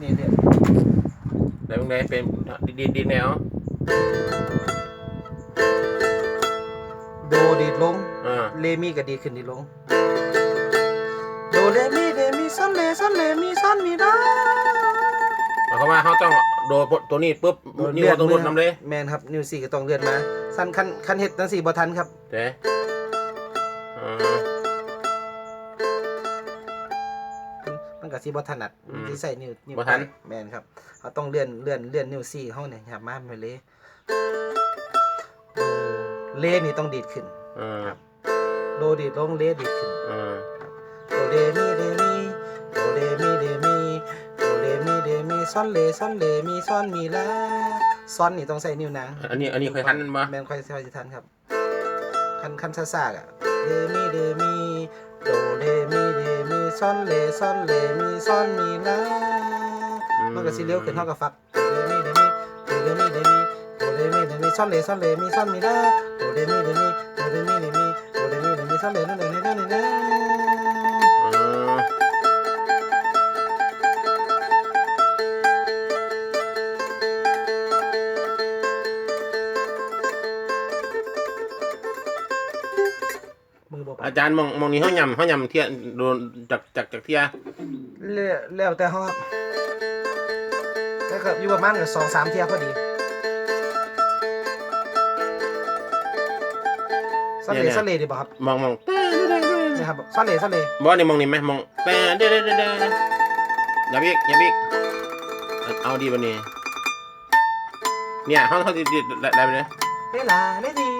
นี่เรียกแล้วมึงได้เป็นดีดีดีแนวโดดีดลงอ่าเลมีก็ดีดขึ้นดีดลงโดเลมีเดมีซอนเลซอนเลมีซอนมีดาหมายความว่าเขาต้องโดนตัวนี้ปุ๊บนิ้วเราต้องลดน้ำเลยแมนครับนิ้วสี่ก็ต้องเลื่อนมา สั้นคันคันเฮ็ดจังสี่บ่ทันครับเจ๊ ก็สิบ่ถนัดอืมสิใส่นิ้วนิ้วบ่ทันแมนครับเขาต้องเลื่อนเลื่อนเลื่อนนิ้วสี่เฮาเนี่ยครับมาไปเลยโดเลนี่ต้องดีดขึ้นอ่าโดดีดลงเลดีดขึ้นอ่าโดเรมีเดมีโดเรมีเดมีโดเรมีเดมีซอนเลซอนเลมีซอนมีลาซอนนี่ต้องใส่นิ้วนางอันนี้อันนี้เคยทันมั้แมนค่อยค่อยจะทันครับ คันคันซ่าๆอะเดมีเดมีโดเรมีเดมี ซอนเลซอนเลมีซอนมีลามันก็สิเลี้ยวขึ้นเท่ากับฟักโดเรมีเดมีโดเรมีเดมีโดเรมีเดมีซอนเลซอนเลมีซอนมีลาโดเรมีเดมีโดเรมีเดมีโดเรมีเดมีซอนเลนั่นเลยนั่นเลย อบ่ปะอาจารย์มองมองนี้เขายำเขายำเทียโดนจากจากจากเทียแล้วแล้วแต่เฮาครับแต่ครับอยู่ประมาณกับสองสามเที่ยพอดีสเลสเลดีป่ะครับมองมองนี่ครับสเลสเลบอสนี่มองนี่ไหมมองแต่เด้เด้เด้เด้อย่าบิ๊กอย่าบิ๊กเอาดีวันนี้เนี่ยเขาเขาดีดีได้ไปเลยเดลาเลดีเดลาเล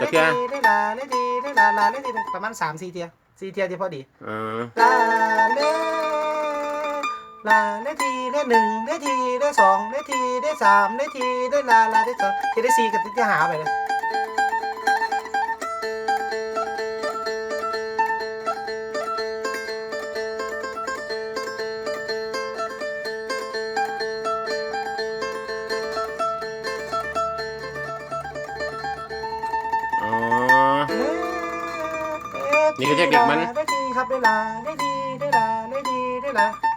จะเที่ดียเดลาเลดีเดลาลาเลดีประมาณสามสี่เที่ยสี่เที่ยที่พอดีอ่าลาเลลาเลดีเลหนึ่งเลทีเลสองเลทีเลสามเลทีเลลาลาเลสองทีเลสี่กับที่หาไปเลย นี่ก็เรียกเด็กมัน ได้ดีครับได้ลาได้ดีได้ลาได้ดีได้ลา